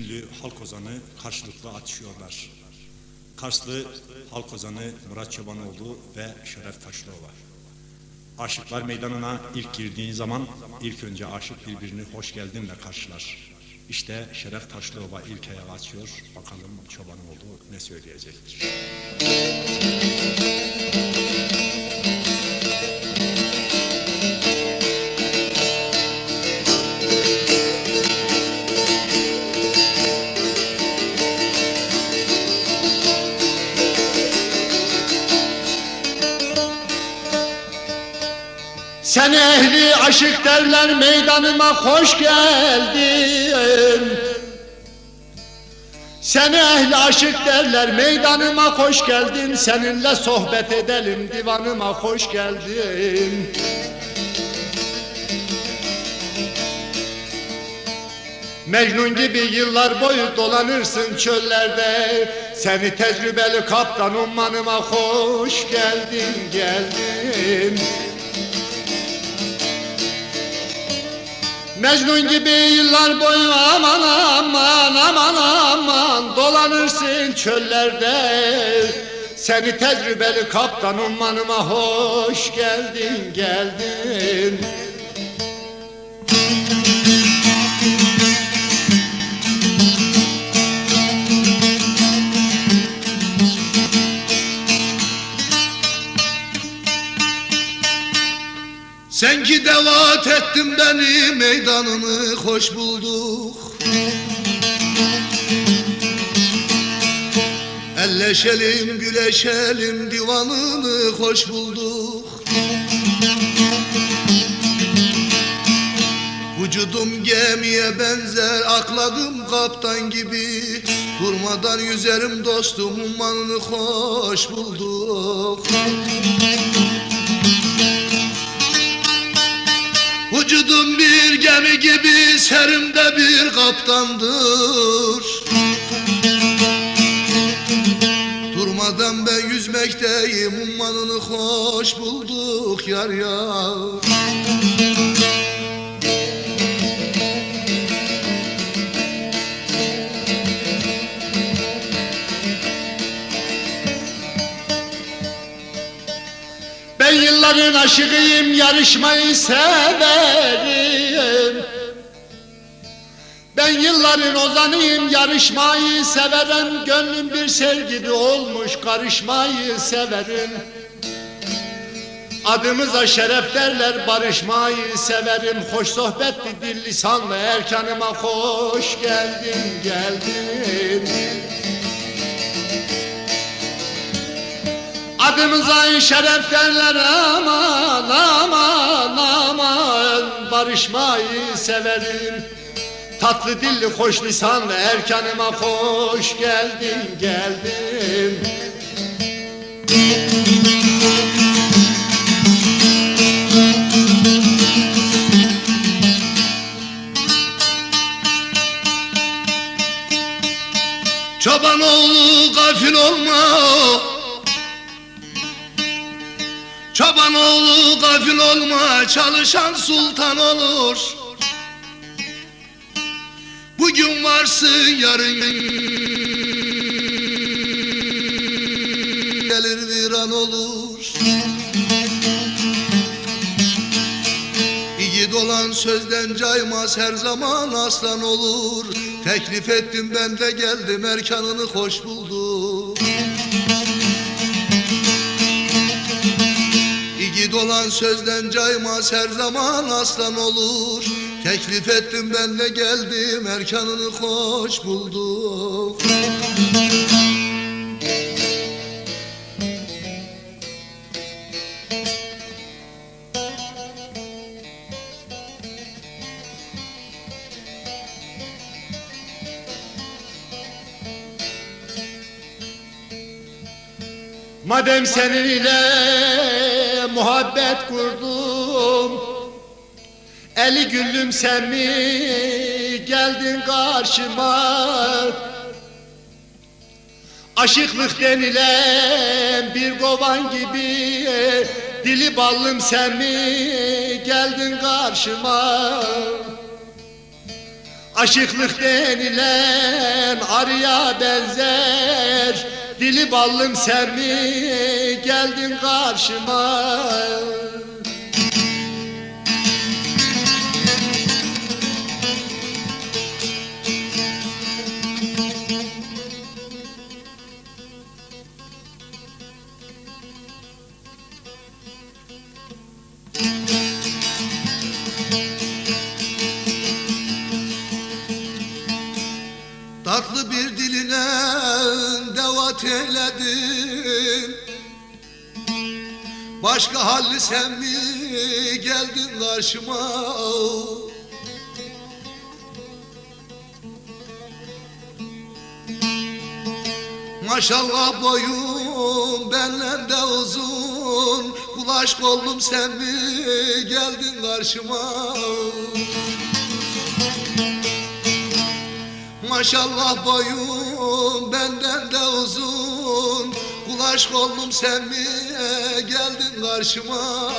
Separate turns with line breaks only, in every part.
ünlü halk ozanı karşılıklı atışıyorlar. Karslı halk ozanı Murat Çobanoğlu ve Şeref Taşlıova. Aşıklar meydanına ilk girdiği zaman ilk önce aşık birbirini hoş geldinle karşılar. İşte Şeref Taşlıova ilk ayağı açıyor. Bakalım Çobanoğlu ne söyleyecektir.
Sen ehli aşık derler meydanıma hoş geldin. Sen ehli aşık derler meydanıma hoş geldin. Seninle sohbet edelim divanıma hoş geldin. Mecnun gibi yıllar boyu dolanırsın çöllerde. Seni tecrübeli kaptan ummanıma hoş geldin geldin Mecnun gibi yıllar boyu aman aman aman aman Dolanırsın çöllerde. Seni tecrübeli kaptan ummanıma hoş geldin geldin.
Sen ki devat ettin beni meydanını hoş bulduk. Elleşelim güleşelim divanını hoş bulduk. Vücudum gemiye benzer akladım kaptan gibi. Durmadan yüzerim dostum ummanını hoş bulduk Vücudum bir gemi gibi serimde bir kaptandır. Durmadan ben yüzmekteyim ummanını hoş bulduk yar yar
Yılların aşığıyım yarışmayı severim. Ben yılların ozanıyım yarışmayı severim Gönlüm bir sel gibi olmuş karışmayı severim. Adımıza şeref derler barışmayı severim. Hoş sohbetli dil lisanla erkanıma hoş geldin geldin Adımıza şeref derler aman aman aman. Barışmayı severim. Tatlı dilli hoş lisanlı erkanıma hoş geldin geldin
Çoban oğlu gafil olma Çoban oğlu gafil olma Çalışan sultan olur. Bugün varsın yarın Gelir viran olur. Yiğit olan sözden caymaz her zaman aslan olur. Teklif ettim ben de geldim erkanını hoş buldum Yiğit olan sözden caymaz her zaman aslan olur. Teklif ettim ben de geldim erkanını hoş buldum
Madem seninle muhabbet kurdum. Eli güllüm sen mi geldin karşıma. Aşıklık denilen bir kovan gibi Dili ballım sen mi geldin karşıma. Aşıklık denilen arıya benzer Dili ballım sen mi geldin karşıma.
Tatlı bir diline eyledin Başka halli sen mi geldin karşıma? Maşallah boyun benden de uzun. Kulaş oldum sen mi geldin karşıma Maşallah boyun benden de uzun. Kulaş oldum sen mi geldin karşıma.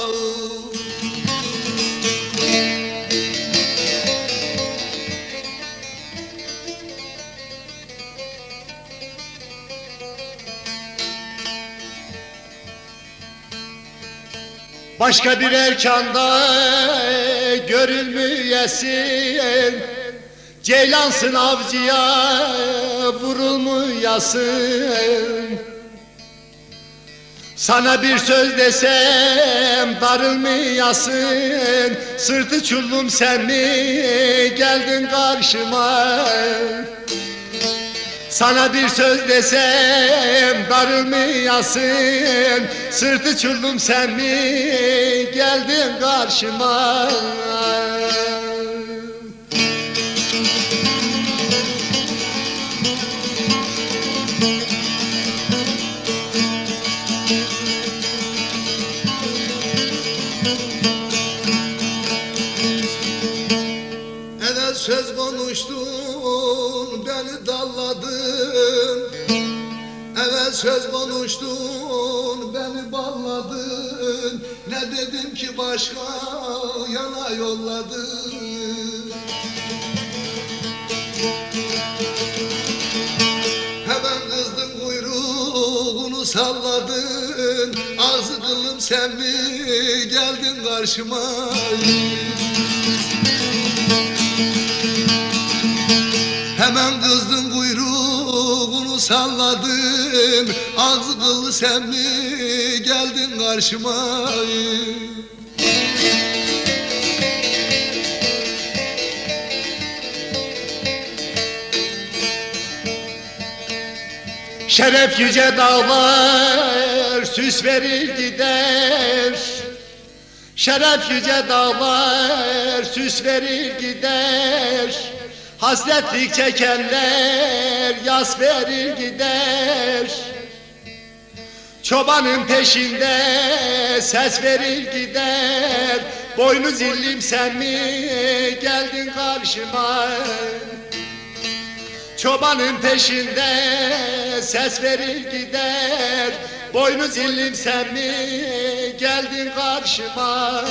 Başka bir erkanda görülmüyesin Ceylansın avcıya vurulmuyasın Sana bir söz desem darılmayasın. Sırtı çullum sen mi geldin karşıma? Sana bir söz desem darılmayasın. Sırtı çullum sen mi geldin karşıma
Evet söz konuştun beni balladın. Ne dedim ki başka yana yolladın? Hemen kızdın kuyruğunu salladın. Ağzı kılım sen mi geldin karşıma? Hemen kızdın salladın Ağzı sen mi geldin karşıma?
Şeref yüce dağlar süs verir gider Şeref yüce dağlar süs verir gider Hasretlik çekenler yas verir gider. Çobanın peşinde ses verir gider. Boynu zillim sen mi? Geldin karşıma. Çobanın peşinde ses verir gider. Boynu zillim sen mi? Geldin karşıma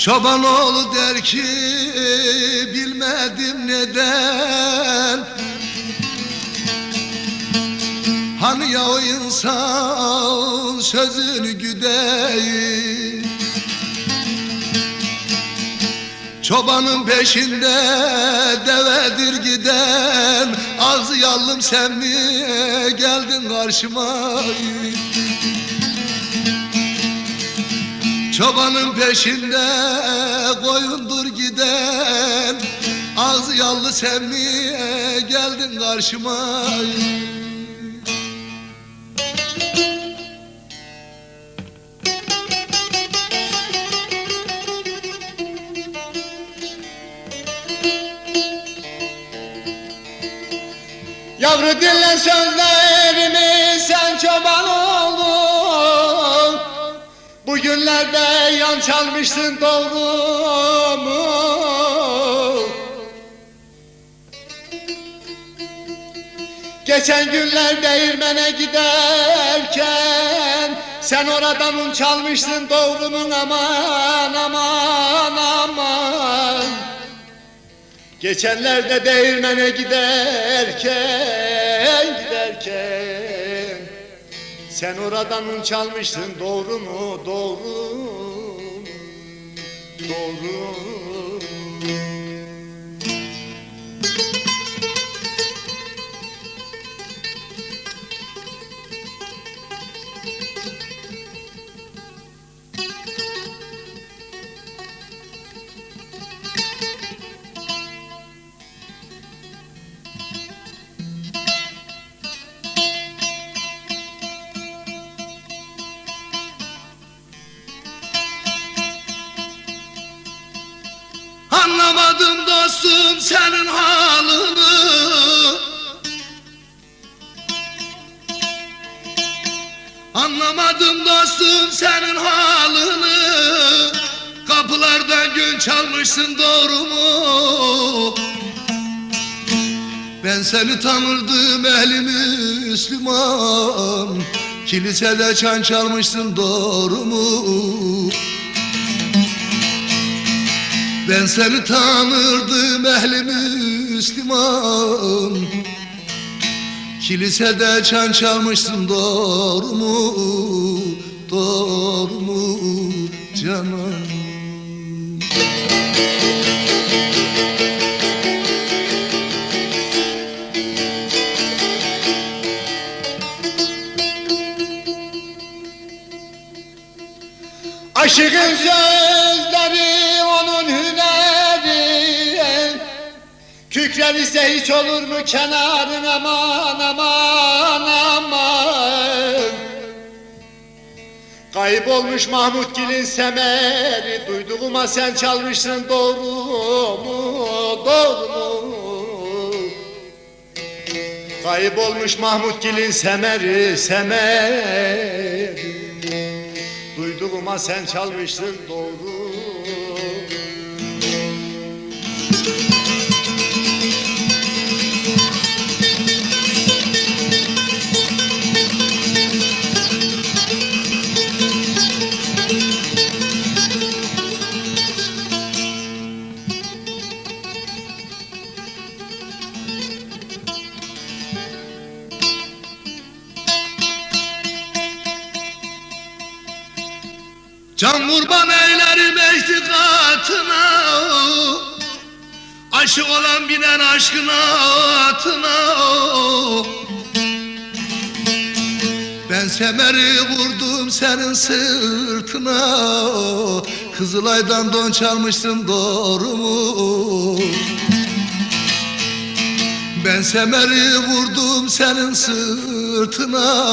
Çoban oğlu der ki bilmedim neden. Hani ya o insan sözünü güdeyim? Çobanın peşinde devedir giden. Ağzı yallım sen mi geldin karşıma Çobanın peşinde koyundur giden. Ağzı yallı sen mi geldin karşıma?
Yavru dinle sözlerimi sen çoban oldun Bugünlerde yan çalmışsın doğru mu? Geçen günler değirmene giderken Sen oradan un çalmışsın doğrumun aman aman aman Geçenlerde değirmene giderken sen oradan un çalmıştın doğru mu? Doğru. Doğru
Anlamadım dostum senin halını Anlamadım dostum senin halını Kapılardan gün çalmışsın doğru mu? Ben seni tanırdım ehli Müslüman Kilisede çan çalmışsın doğru mu? Ben seni tanırdım ehli Müslüman Kilisede çan çalmışsın doğru mu? Doğru mu canım?
Aşıkın sözleri Kükrer ise hiç olur mu kenarın aman aman aman? Kaybolmuş Mahmut Gil'in semeri Duyduğuma sen çalmışsın doğru mu doğru mu? Kaybolmuş Mahmut Gil'in semeri semeri Duyduğuma sen çalmışsın doğru
Can kurban eylerim ihtikatına Aşık olan binen aşkına atına. Ben semeri vurdum senin sırtına. Kızılay'dan don çalmışsın doğru mu? Ben semeri vurdum senin sırtına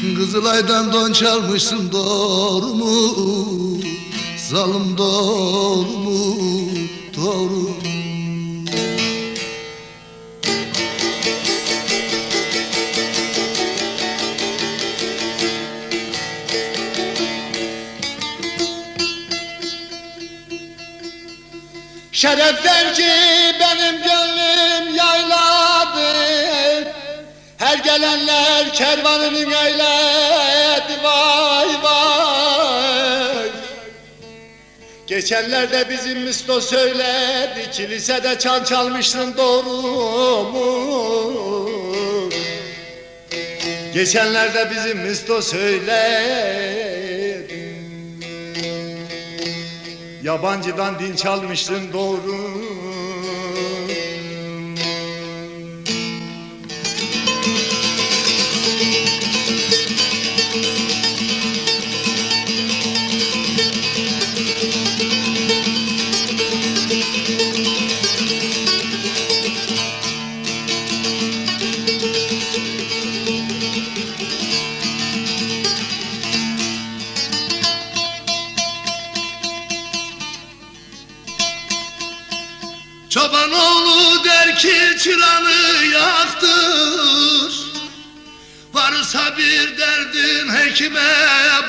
Kızılay'dan don çalmışsın doğru mu? Zalim doğru mu? Doğru
Şereften ki benim gönlüm Her gelenler kervanını eyledi vay vay Geçenlerde bizim Müsto söyledi Kilisede çan çalmışsın doğru mu? Geçenlerde bizim Müsto söyledi Yabancıdan din çalmıştın doğru
Çoban oğlu der ki çıranı yaktır. Varsa bir derdin hekime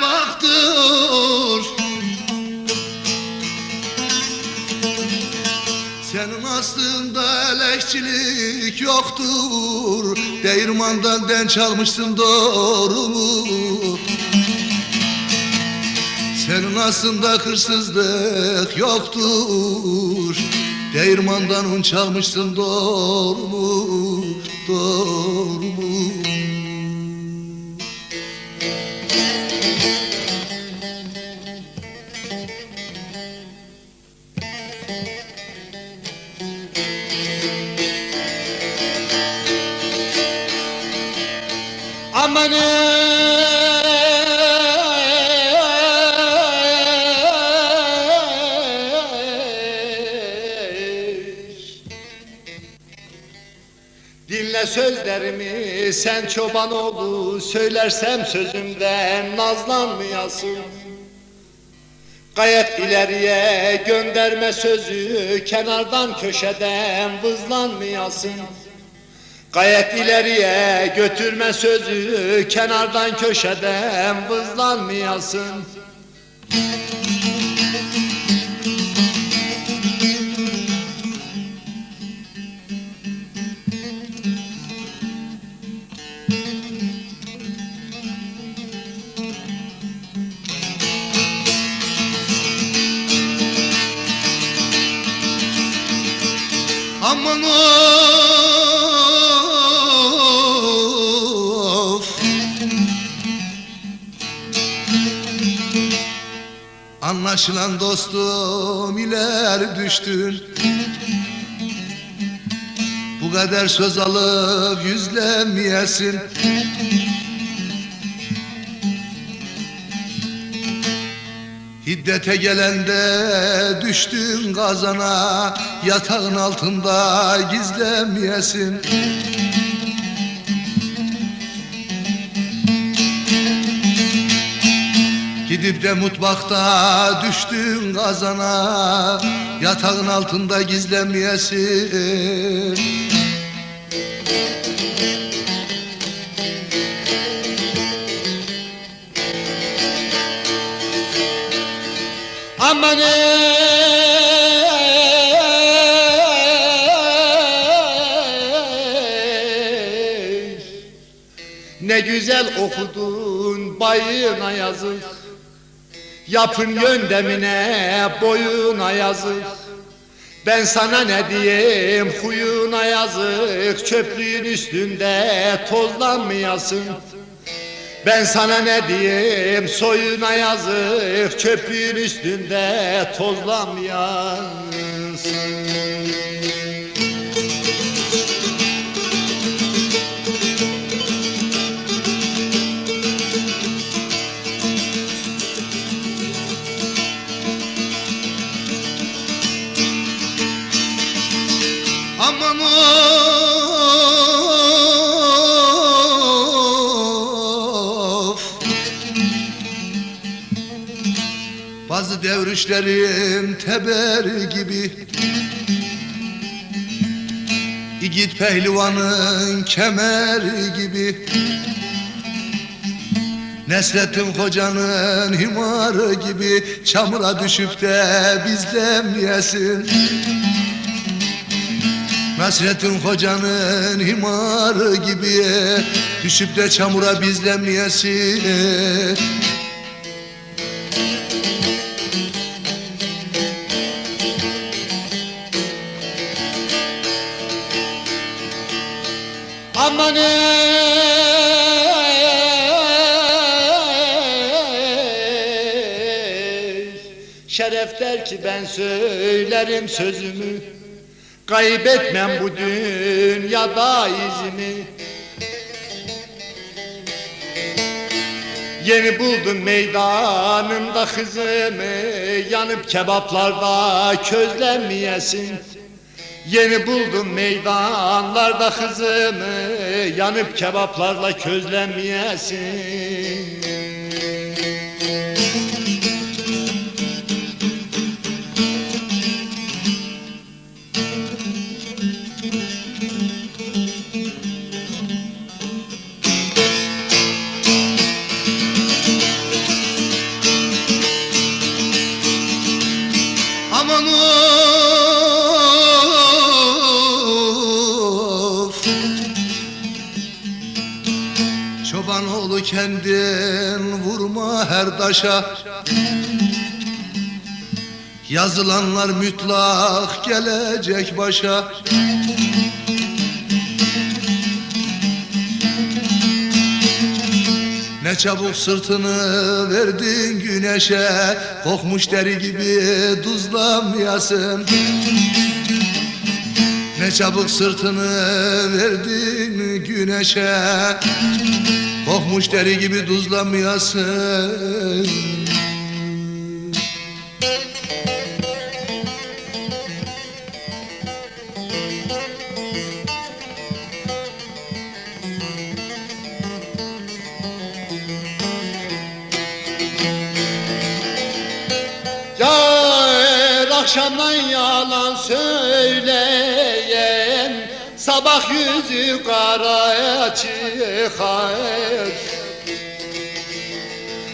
baktır. Sen Senin aslında elekçilik yoktur. Değirmandan den çalmışsın doğru mu? Senin aslında hırsızlık yoktur Değirmandan un çalmışsın doğru mu? Doğru mu?
Aman sözlerimi sen çoban oğlu Söylersem sözümden nazlanmayasın. Gayet ileriye gönderme sözü Kenardan köşeden vızlanmayasın. Gayet ileriye götürme sözü Kenardan köşeden vızlanmayasın.
Aman Anlaşılan dostum iler düştün. Bu kadar söz alıp yüzlemeyesin Hiddete gelende düştün kazana Yatağın altında gizlemeyesin Gidip de mutfakta düştün kazana Yatağın altında gizlemeyesin
Ne güzel okudun bayına yazık. Yapın yöndemine boyuna yazık. Ben sana ne diyeyim huyuna yazık. Çöplüğün üstünde tozlanmayasın ben sana ne diyeyim? Soyuna yazık Çöplüğün üstünde tozlanmayasın
Aman Bazı devrişlerim teber gibi. İgit pehlivanın kemer gibi. Nesrettin Hoca'nın himarı gibi. Çamura düşüp de bizlemyesin. Nasrettin Hoca'nın himarı gibi. Düşüp de çamura bizlemyesin
ki ben söylerim sözümü. Kaybetmem bu dünyada izimi Yeni buldum meydanımda kızımı. Yanıp kebaplarda közlenmeyesin. Yeni buldum meydanlarda kızımı. Yanıp kebaplarla közlenmeyesin
taşa Yazılanlar mütlak gelecek başa. Ne çabuk sırtını verdin güneşe Kokmuş deri gibi tuzlamayasın Ne çabuk sırtını verdin güneşe Kokmuş deri gibi tuzlamayasın
Yar akşamdan yalan söyleyen Sabah yüzü karaya çıkar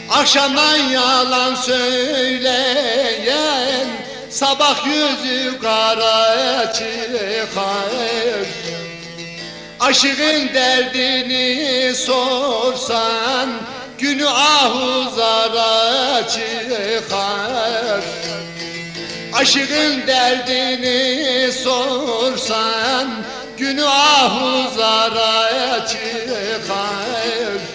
Akşamdan yalan söyleyen Sabah yüzü karaya çıkar Aşığın derdini sorsan Günü ahuzara çıkar Aşığın derdini sorsan Günü ahuzara çıkar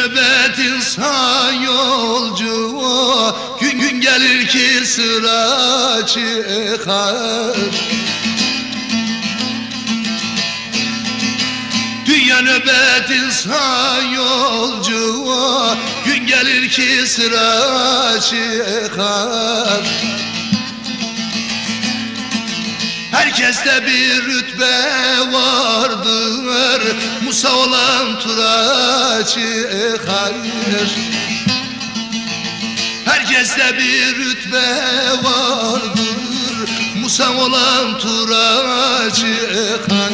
nöbet insan yolcu oh. Gün gün gelir ki sıra çıkar Dünya nöbet insan yolcu oh. Gün gelir ki sıra çıkar Herkeste bir rütbe vardır. Musa olan tura çıkar Herkeste bir rütbe vardır. Musa olan tura çıkar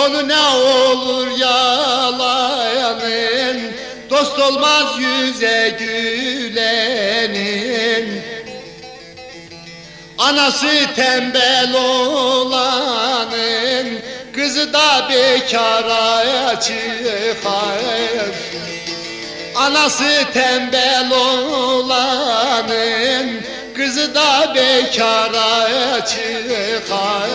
Sonu ne olur yalanın Dost olmaz yüze gülenin. Anası tembel olanın Kızı da bekara çıkar. Anası tembel olanın Kızı da bekara çıkar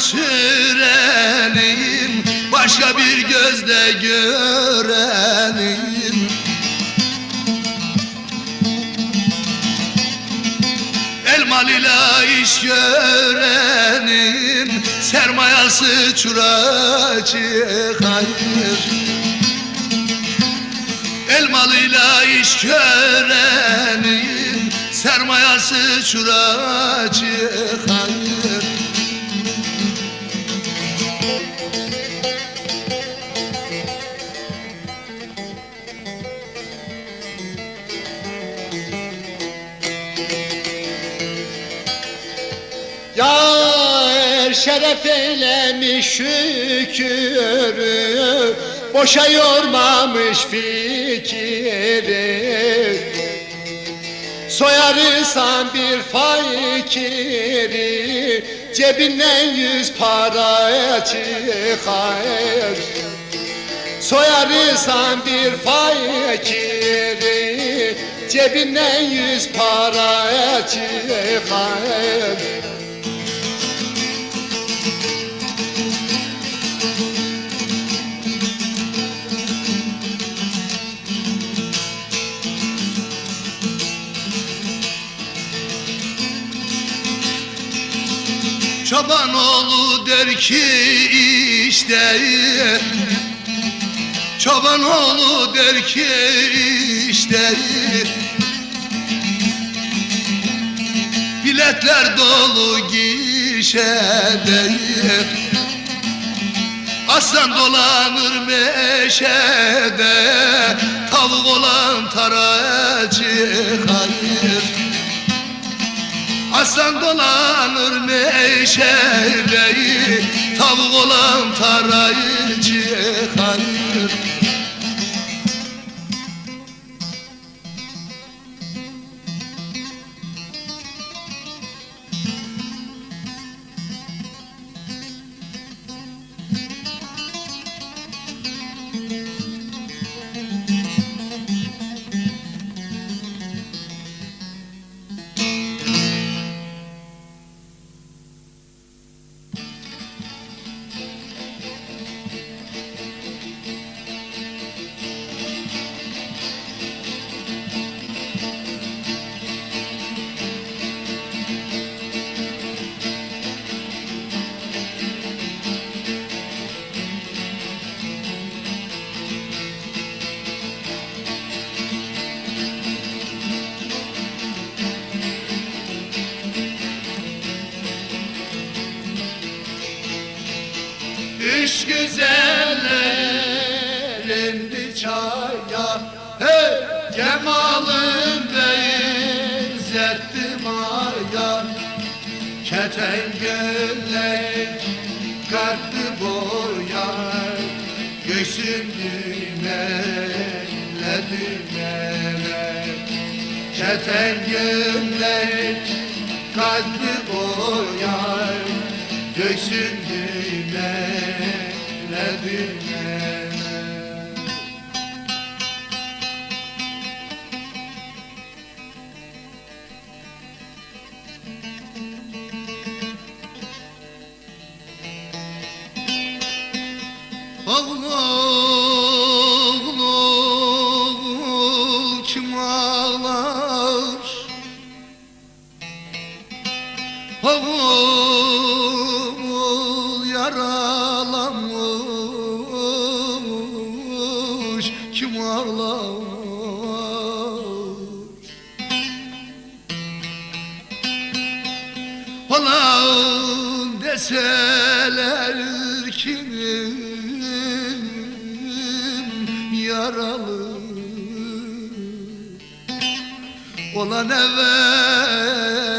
sürelim Başka bir gözle görelim Elmalıyla iş görenin Sermayası çura çıkar Elmalıyla iş görenin Sermayası çura çıkar
Yar şeref eylemiş şükürü Boşa yormamış fikri. Soyarırsan bir fakiri Cebinden yüz para çıkar. Soyarırsan bir fakiri Cebinden yüz para çıkar
Çoban oğlu der ki işte Çoban oğlu der ki işte Biletler dolu gişede Aslan dolanır meşede Tavuk olan tara çıkarır. Aslan dolanır meşede Tavuk olan tarayı
cemalın benzettim aya Keten gömlek kalpli boyar. Göğsün düğmeyle düğmeler Keten gömlek kalpli boyar. Göğsün düğmeyle düğmeler
Olan deseler kimim yaralı? Olan evvela